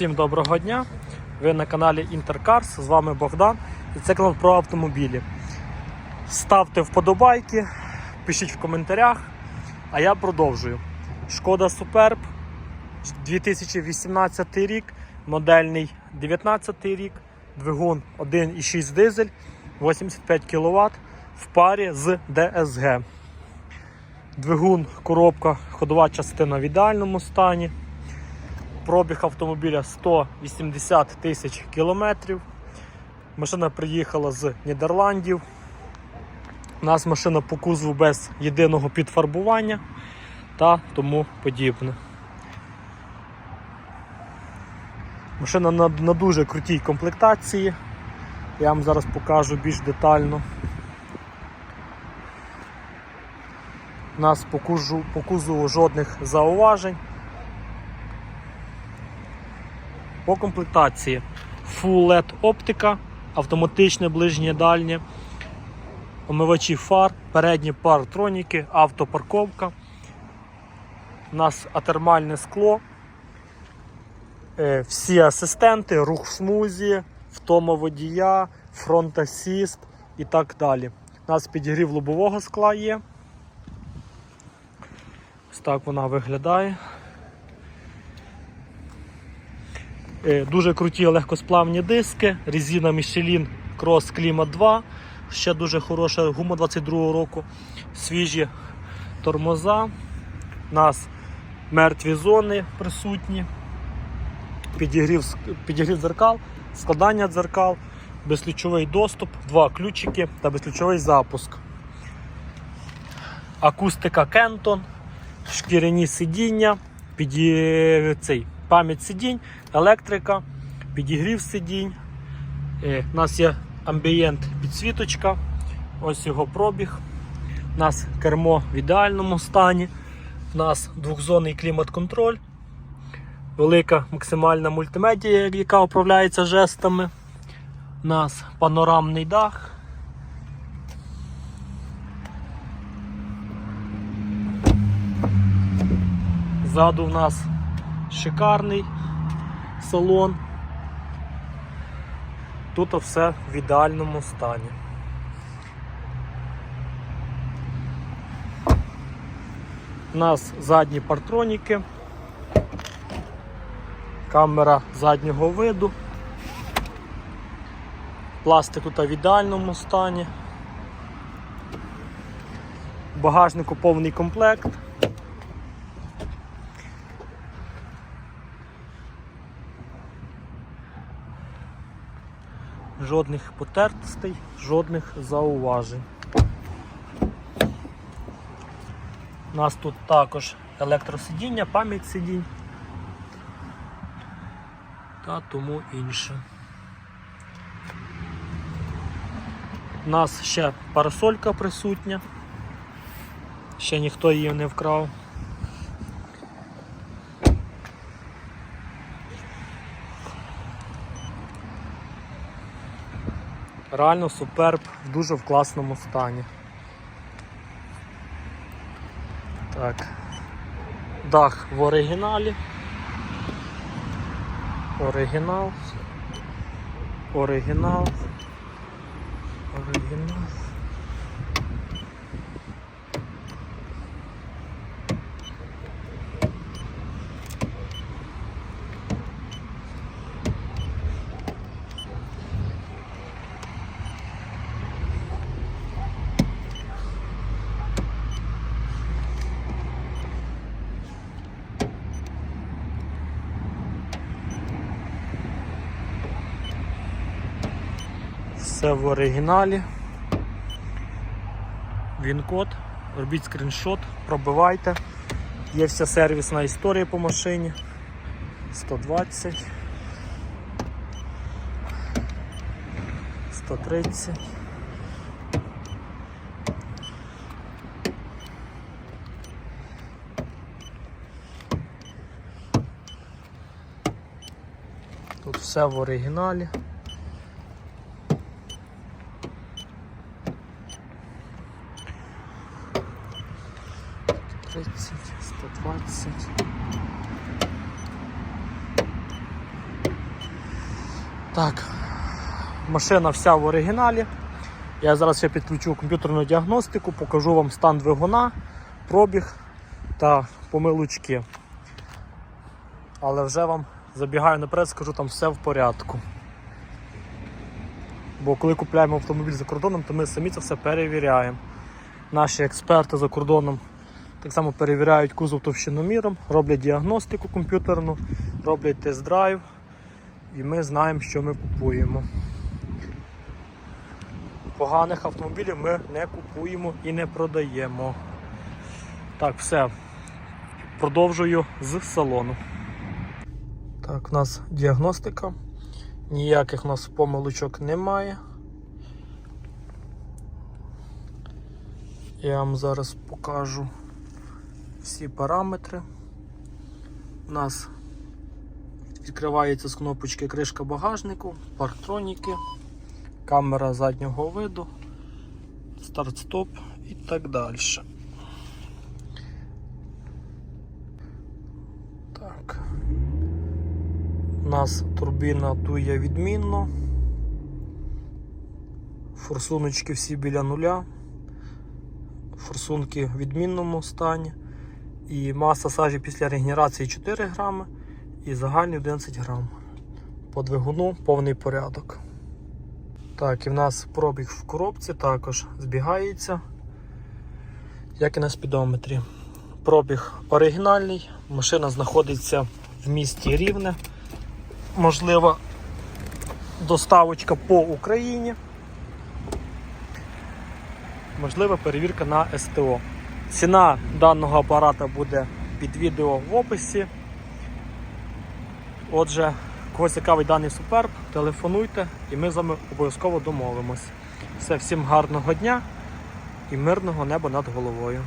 Всім доброго дня! Ви на каналі Інтеркарс, з вами Богдан і це канал про автомобілі. Ставте вподобайки, пишіть в коментарях, а я продовжую. Шкода Суперб 2018 рік, модельний 19 рік, двигун 1,6 дизель, 85 кВт в парі з DSG. Двигун, коробка, ходова частина в ідеальному стані. Пробіг автомобіля 180 тисяч кілометрів. Машина приїхала з Нідерландів. У нас машина по кузову без єдиного підфарбування та тому подібне. Машина на, на дуже крутій комплектації. Я вам зараз покажу більш детально. У нас по кузову, жодних зауважень. По комплектації Full LED оптика, автоматичне ближнє дальнє, омивачі фар, передні партроніки, автопарковка. У нас атермальне скло, е, всі асистенти, рух в смузі, втома водія, фронт асіст і так далі. У нас підігрів лобового скла є. Ось так вона виглядає. Дуже круті легкосплавні диски, резина Michelin Cross Clima 2, ще дуже хороша гума 22 року, свіжі тормоза, у нас мертві зони присутні, підігрів, підігрів дзеркал, складання дзеркал, безключовий доступ, два ключики та безключовий запуск. Акустика Кентон, шкіряні сидіння, піді... цей, пам'ять сидінь, електрика, підігрів сидінь. Е, У нас є амбієнт підсвіточка, ось його пробіг. У нас кермо в ідеальному стані. У нас двохзонний клімат-контроль, велика максимальна мультимедія, яка управляється жестами. У нас панорамний дах. Ззаду в нас шикарний салон. Тут все в ідеальному стані. У нас задні партроніки, камера заднього виду, пластик тут в ідеальному стані, в багажнику повний комплект. Жодних потертостей, жодних зауважень. У нас тут також електросидіння, пам'ять сидінь та тому інше. У нас ще парасолька присутня, ще ніхто її не вкрав. Реально суперб, в дуже в класному стані. Так. Дах в оригіналі. Оригінал. Оригінал. Оригінал. Все в оригіналі. Він-код, робіть скріншот, пробивайте. Є вся сервісна історія по машині. 120. 130. Тут все в оригіналі. 130, 120. Так, машина вся в оригіналі. Я зараз ще підключу комп'ютерну діагностику, покажу вам стан двигуна, пробіг та помилочки. Але вже вам забігаю наперед, скажу, там все в порядку. Бо коли купляємо автомобіль за кордоном, то ми самі це все перевіряємо. Наші експерти за кордоном так само перевіряють кузов товщиноміром, роблять діагностику комп'ютерну, роблять тест-драйв, і ми знаємо, що ми купуємо. Поганих автомобілів ми не купуємо і не продаємо. Так, все. Продовжую з салону. Так, у нас діагностика. Ніяких у нас помилочок немає. Я вам зараз покажу всі параметри. У нас відкривається з кнопочки кришка багажнику, парктроніки, камера заднього виду, старт-стоп і так далі. Так. У нас турбіна дує відмінно. Форсуночки всі біля нуля. Форсунки в відмінному стані. І маса сажі після регенерації 4 грами і загальний 11 грам. По двигуну повний порядок. Так, і в нас пробіг в коробці також збігається, як і на спідометрі. Пробіг оригінальний, машина знаходиться в місті Рівне. Можлива доставочка по Україні. Можлива перевірка на СТО. Ціна даного апарата буде під відео в описі. Отже, кого цікавий даний суперб, телефонуйте і ми з вами обов'язково домовимось. Все, всім гарного дня і мирного неба над головою.